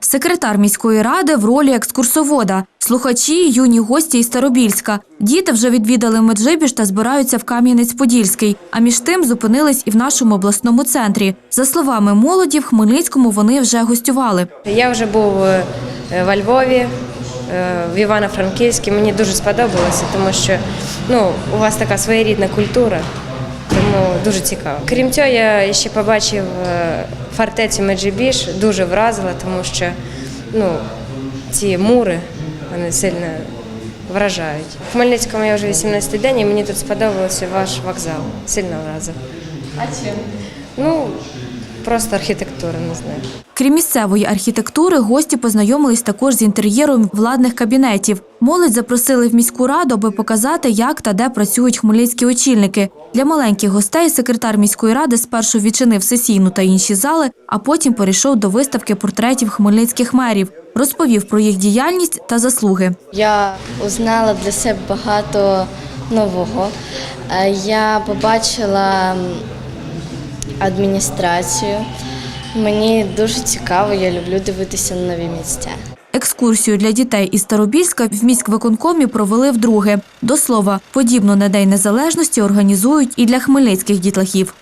Секретар міської ради в ролі екскурсовода, слухачі, юні гості із Старобільська. Діти вже відвідали Меджибіж та збираються в Кам'янець-Подільський. А між тим зупинились і в нашому обласному центрі. За словами молоді, в Хмельницькому вони вже гостювали. Я вже був е, во Львові, е, в Івано-Франківську. Мені дуже сподобалося, тому що ну, у вас така своєрідна культура, тому дуже цікаво. Крім цього, я ще побачив е, фортецю Меджибіж, дуже вразила, тому що ну, ці мури вони сильно вражають. В Хмельницькому я вже 18 день і мені тут сподобався ваш вокзал. Сильно вразив. А чим? Ну, просто архітектура, не знаю. Крім місцевої архітектури, гості познайомились також з інтер'єром владних кабінетів. Молодь запросили в міську раду, аби показати, як та де працюють хмельницькі очільники. Для маленьких гостей секретар міської ради спершу відчинив сесійну та інші зали, а потім перейшов до виставки портретів хмельницьких мерів. Розповів про їх діяльність та заслуги. Я узнала для себе багато нового. Е, Я побачила адміністрацію. Мені дуже цікаво, я люблю дивитися на нові місця. Екскурсію для дітей із Старобільська в міськвиконкомі провели вдруге. До слова, подібно на День Незалежності організують і для хмельницьких дітлахів.